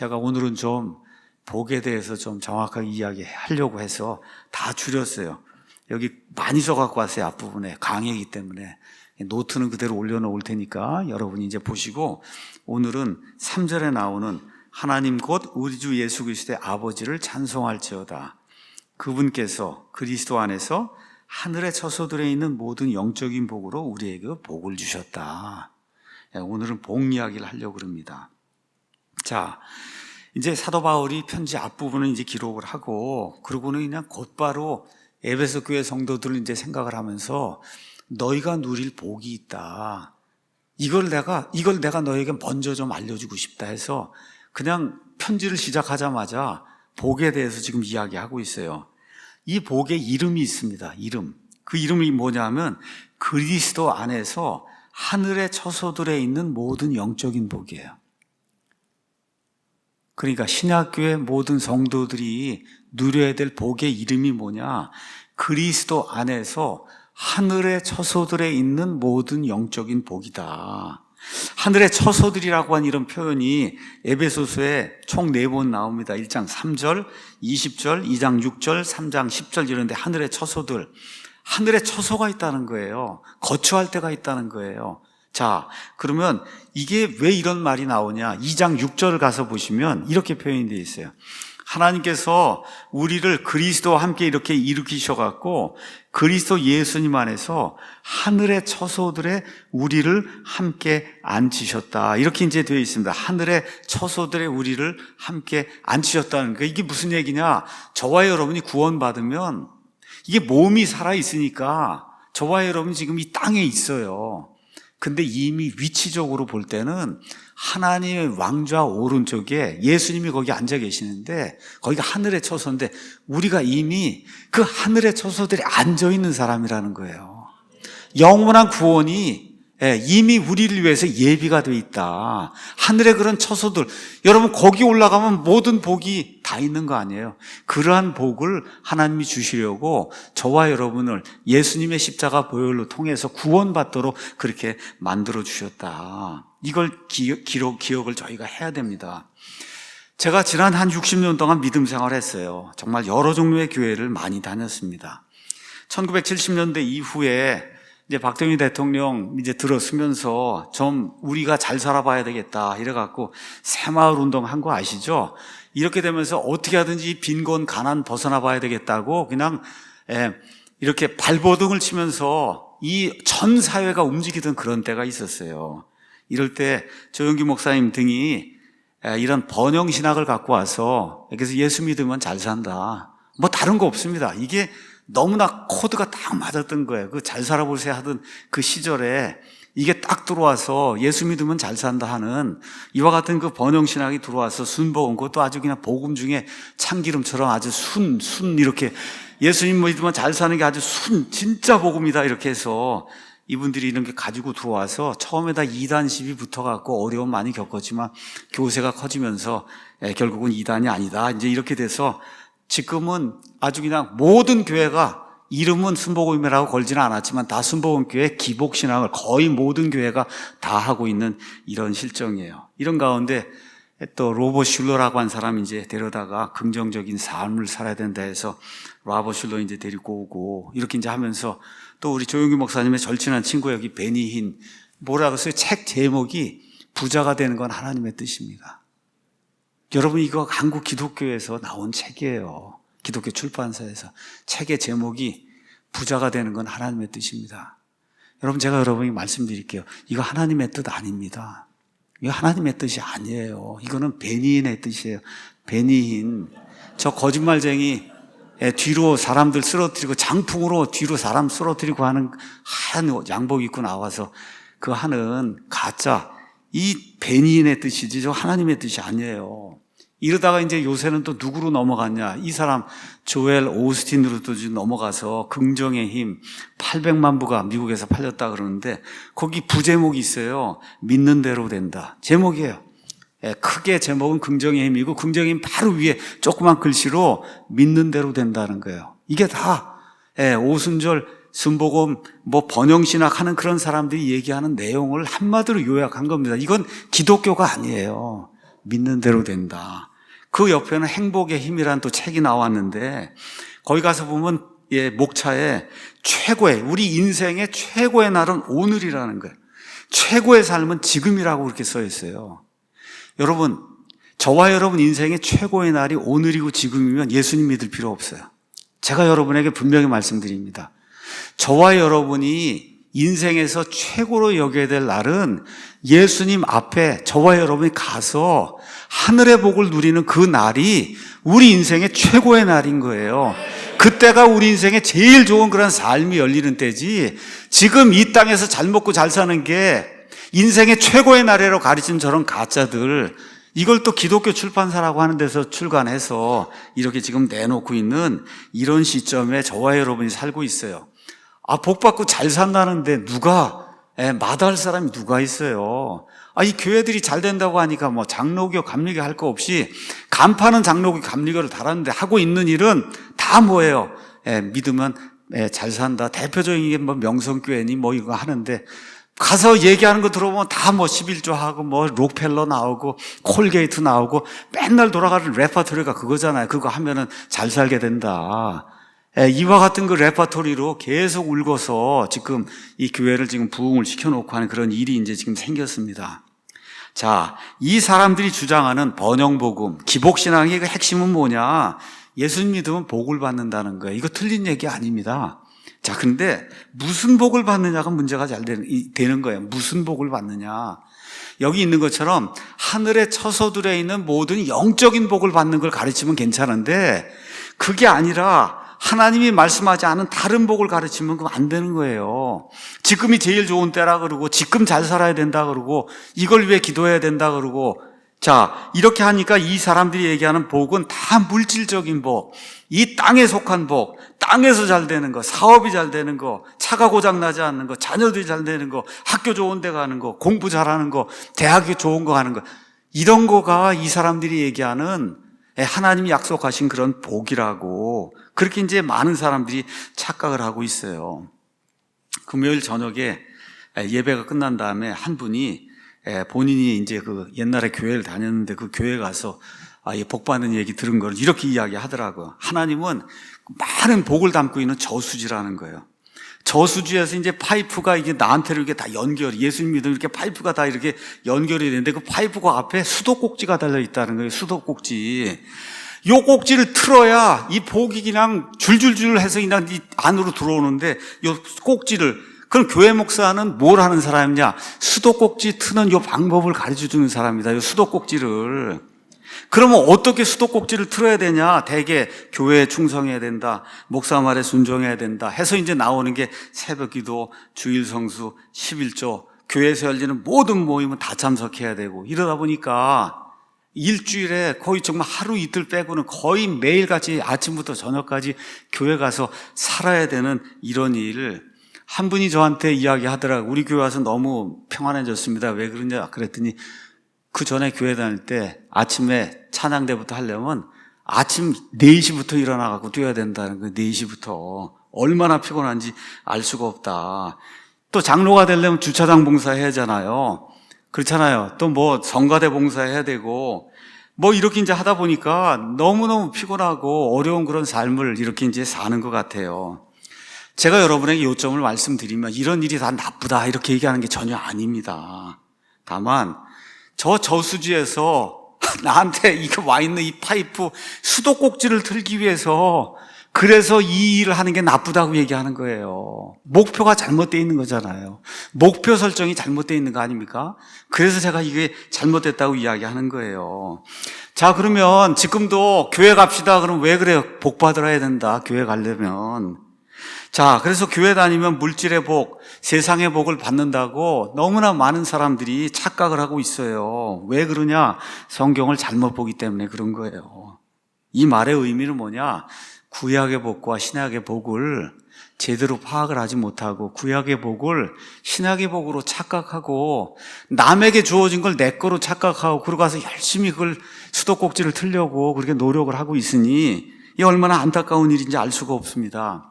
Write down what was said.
제가 오늘은 좀 복에 대해서 좀 정확하게 이야기하려고 해서 다 줄였어요. 여기 많이 써갖고 왔어요. 앞부분에. 강의이기 때문에. 노트는 그대로 올려놓을 테니까 여러분이 이제 보시고 오늘은 3절에 나오는 하나님 곧 우리 주 예수 그리스도의 아버지를 찬송할지어다. 그분께서 그리스도 안에서 하늘의 처소들에 있는 모든 영적인 복으로 우리에게 복을 주셨다. 예, 오늘은 복 이야기를 하려고 합니다. 자, 이제 사도 바울이 편지 앞부분을 이제 기록을 하고 그러고는 그냥 곧바로 에베소 교회 성도들을 이제 생각을 하면서 너희가 누릴 복이 있다. 이걸 내가 이걸 내가 너에게 먼저 좀 알려주고 싶다 해서 그냥 편지를 시작하자마자 복에 대해서 지금 이야기하고 있어요. 이 복의 이름이 있습니다. 이름. 그 이름이 뭐냐면 그리스도 안에서 하늘의 처소들에 있는 모든 영적인 복이에요. 그러니까 신학교의 모든 성도들이 누려야 될 복의 이름이 뭐냐? 그리스도 안에서 하늘의 처소들에 있는 모든 영적인 복이다. 하늘의 처소들이라고 한 이런 표현이 에베소서에 총 네 번 나옵니다. 1장 3절, 20절, 2장 6절, 3장 10절 이런데 하늘의 처소들. 하늘에 처소가 있다는 거예요. 거처할 때가 있다는 거예요. 자, 그러면 이게 왜 이런 말이 나오냐? 2장 6절을 가서 보시면 이렇게 표현이 되어 있어요. 하나님께서 우리를 그리스도와 함께 이렇게 일으키셔 갖고 그리스도 예수님 안에서 하늘의 처소들에 우리를 함께 앉히셨다. 이렇게 이제 되어 있습니다. 하늘의 처소들에 우리를 함께 앉히셨다는 거. 이게 무슨 얘기냐? 저와 여러분이 구원받으면 이게 몸이 살아 있으니까 저와 여러분이 지금 이 땅에 있어요. 근데 이미 위치적으로 볼 때는 하나님의 왕좌 오른쪽에 예수님이 거기 앉아 계시는데 거기가 하늘의 처소인데 우리가 이미 그 하늘의 처소들이 앉아 있는 사람이라는 거예요. 영원한 구원이 예, 이미 우리를 위해서 예비가 돼 있다. 하늘의 그런 처소들. 여러분, 거기 올라가면 모든 복이 다 있는 거 아니에요? 그러한 복을 하나님이 주시려고 저와 여러분을 예수님의 십자가 보혈로 통해서 구원받도록 그렇게 만들어 주셨다. 이걸 기, 기록, 기억을 저희가 해야 됩니다. 제가 지난 한 60년 동안 믿음 생활 했어요. 정말 여러 종류의 교회를 많이 다녔습니다. 1970년대 이후에 이제 박정희 대통령 이제 들어서면서 좀 우리가 잘 살아봐야 되겠다 이래갖고 새마을 운동 한 거 아시죠? 이렇게 되면서 어떻게 하든지 빈곤 가난 벗어나 봐야 되겠다고 그냥 예, 이렇게 발버둥을 치면서 이 전 사회가 움직이던 그런 때가 있었어요. 이럴 때 조영기 목사님 등이 예, 이런 번영 신학을 갖고 와서 그래서 예수 믿으면 잘 산다. 뭐 다른 거 없습니다. 이게 너무나 코드가 딱 맞았던 거예요. 그 잘 살아보세요 하던 그 시절에 이게 딱 들어와서 예수 믿으면 잘 산다 하는 이와 같은 그 번영신학이 들어와서 순복음 그것도 아주 그냥 복음 중에 참기름처럼 아주 순, 순 이렇게 예수님 믿으면 잘 사는 게 아주 순, 진짜 복음이다 이렇게 해서 이분들이 이런 게 가지고 들어와서 처음에다 이단십이 붙어갖고 어려움 많이 겪었지만 교세가 커지면서 예, 결국은 이단이 아니다. 이제 이렇게 돼서 지금은 아주 그냥 모든 교회가 이름은 순복음이라고 걸지는 않았지만 다 순복음 교회 기복 신앙을 거의 모든 교회가 다 하고 있는 이런 실정이에요. 이런 가운데 또 로버 슐러라고 한 사람이 이제 데려다가 긍정적인 삶을 살아야 된다 해서 로버 슐러 이제 데리고 오고 이렇게 이제 하면서 또 우리 조용기 목사님의 절친한 친구 여기 베니힌 뭐라고 써요? 책 제목이 부자가 되는 건 하나님의 뜻입니다. 여러분 이거 한국 기독교에서 나온 책이에요. 기독교 출판사에서 책의 제목이 부자가 되는 건 하나님의 뜻입니다. 여러분 제가 여러분에게 말씀드릴게요. 이거 하나님의 뜻 아닙니다. 이거 하나님의 뜻이 아니에요. 이거는 베니인의 뜻이에요. 베니인. 저 거짓말쟁이 예, 뒤로 사람들 쓰러뜨리고 장풍으로 뒤로 사람 쓰러뜨리고 하는 하얀 양복 입고 나와서 그 하는 가짜 이 베니인의 뜻이지 저 하나님의 뜻이 아니에요. 이러다가 이제 요새는 또 누구로 넘어갔냐? 이 사람 조엘 오스틴으로 또 넘어가서 긍정의 힘 800만 부가 미국에서 팔렸다 그러는데 거기 부제목이 있어요. 믿는 대로 된다. 제목이에요. 예, 크게 제목은 긍정의 힘이고 긍정의 힘 바로 위에 조그만 글씨로 믿는 대로 된다는 거예요. 이게 다 예, 오순절 순복음 뭐 번영신학 하는 그런 사람들이 얘기하는 내용을 한마디로 요약한 겁니다. 이건 기독교가 아니에요. 믿는 대로 된다. 그 옆에는 행복의 힘이란 또 책이 나왔는데 거기 가서 보면 예, 목차에 최고의 우리 인생의 최고의 날은 오늘이라는 거예요. 최고의 삶은 지금이라고 그렇게 써 있어요. 여러분, 저와 여러분 인생의 최고의 날이 오늘이고 지금이면 예수님 믿을 필요 없어요. 제가 여러분에게 분명히 말씀드립니다. 저와 여러분이 인생에서 최고로 여겨야 될 날은 예수님 앞에 저와 여러분이 가서 하늘의 복을 누리는 그 날이 우리 인생의 최고의 날인 거예요. 그때가 우리 인생의 제일 좋은 그런 삶이 열리는 때지 지금 이 땅에서 잘 먹고 잘 사는 게 인생의 최고의 날이라고 가르치는 저런 가짜들 이걸 또 기독교 출판사라고 하는 데서 출간해서 이렇게 지금 내놓고 있는 이런 시점에 저와 여러분이 살고 있어요. 아, 복 받고 잘 산다는데 누가, 예, 마다할 사람이 누가 있어요. 아, 이 교회들이 잘 된다고 하니까 뭐 장로교, 감리교 할 거 없이 간파는 장로교, 감리교를 달았는데 하고 있는 일은 다 뭐예요? 예, 믿으면 예, 잘 산다. 대표적인 게 뭐 명성교회니 뭐 이거 하는데 가서 얘기하는 거 들어보면 다 뭐 11조 하고 뭐 록펠러 나오고 콜게이트 나오고 맨날 돌아가는 레퍼토리가 그거잖아요. 그거 하면은 잘 살게 된다. 예, 이와 같은 그 레퍼토리로 계속 울고서 지금 이 교회를 지금 부흥을 시켜놓고 하는 그런 일이 이제 지금 생겼습니다. 자, 이 사람들이 주장하는 번영복음, 기복신앙의 그 핵심은 뭐냐? 예수님 믿으면 복을 받는다는 거예요. 이거 틀린 얘기 아닙니다. 자, 근데 무슨 복을 받느냐가 문제가 잘 되는, 이- 되는 거예요. 무슨 복을 받느냐. 여기 있는 것처럼 하늘의 처소들에 있는 모든 영적인 복을 받는 걸 가르치면 괜찮은데 그게 아니라 하나님이 말씀하지 않은 다른 복을 가르치면 그건 안 되는 거예요. 지금이 제일 좋은 때라 그러고 지금 잘 살아야 된다 그러고 이걸 위해 기도해야 된다 그러고 자, 이렇게 하니까 이 사람들이 얘기하는 복은 다 물질적인 복, 이 땅에 속한 복, 땅에서 잘 되는 거, 사업이 잘 되는 거, 차가 고장 나지 않는 거, 자녀들이 잘 되는 거, 학교 좋은 데 가는 거, 공부 잘하는 거, 대학이 좋은 거 하는 거. 이런 거가 이 사람들이 얘기하는 하나님이 약속하신 그런 복이라고 그렇게 이제 많은 사람들이 착각을 하고 있어요. 금요일 저녁에 예배가 끝난 다음에 한 분이 본인이 이제 그 옛날에 교회를 다녔는데 그 교회 가서 아, 이복 받는 얘기 들은 걸 이렇게 이야기 하더라고요. 하나님은 많은 복을 담고 있는 저수지라는 거예요. 저수지에서 이제 파이프가 이게 나한테로 이렇게 다 연결, 예수님 믿으면 이렇게 파이프가 다 이렇게 연결이 되는데 그 파이프가 앞에 수도꼭지가 달려 있다는 거예요. 수도꼭지. 요 꼭지를 틀어야 이 복이 그냥 줄줄줄 해서 그냥 이 안으로 들어오는데 요 꼭지를 그럼 교회 목사는 뭘 하는 사람이냐? 수도꼭지 트는 요 방법을 가르쳐 주는 사람이다. 요 수도꼭지를. 그러면 어떻게 수도꼭지를 틀어야 되냐? 대개 교회에 충성해야 된다. 목사 말에 순종해야 된다. 해서 이제 나오는 게 새벽 기도, 주일 성수, 11조, 교회에서 열리는 모든 모임은 다 참석해야 되고 이러다 보니까 일주일에 거의 정말 하루 이틀 빼고는 거의 매일같이 아침부터 저녁까지 교회 가서 살아야 되는 이런 일을 한 분이 저한테 이야기하더라고요. 우리 교회 와서 너무 평안해졌습니다. 왜 그러냐 그랬더니 그 전에 교회 다닐 때 아침에 찬양대부터 하려면 아침 4시부터 일어나갖고 뛰어야 된다는 거예요. 4시부터. 얼마나 피곤한지 알 수가 없다. 또 장로가 되려면 주차장 봉사 해야 하잖아요. 그렇잖아요. 또 뭐 성가대 봉사해야 되고 뭐 이렇게 이제 하다 보니까 너무너무 피곤하고 어려운 그런 삶을 이렇게 이제 사는 것 같아요. 제가 여러분에게 요점을 말씀드리면 이런 일이 다 나쁘다 이렇게 얘기하는 게 전혀 아닙니다. 다만 저 저수지에서 나한테 이거 와 있는 이 파이프 수도꼭지를 틀기 위해서 그래서 이 일을 하는 게 나쁘다고 얘기하는 거예요. 목표가 잘못되어 있는 거잖아요. 목표 설정이 잘못되어 있는 거 아닙니까? 그래서 제가 이게 잘못됐다고 이야기하는 거예요. 자, 그러면 지금도 교회 갑시다. 그럼 왜 그래요? 복 받으러야 된다. 교회 가려면. 자, 그래서 교회 다니면 물질의 복, 세상의 복을 받는다고 너무나 많은 사람들이 착각을 하고 있어요. 왜 그러냐? 성경을 잘못 보기 때문에 그런 거예요. 이 말의 의미는 뭐냐? 구약의 복과 신약의 복을 제대로 파악을 하지 못하고 구약의 복을 신약의 복으로 착각하고 남에게 주어진 걸 내 거로 착각하고 그러고 가서 열심히 그걸 수도꼭지를 틀려고 그렇게 노력을 하고 있으니 이 얼마나 안타까운 일인지 알 수가 없습니다.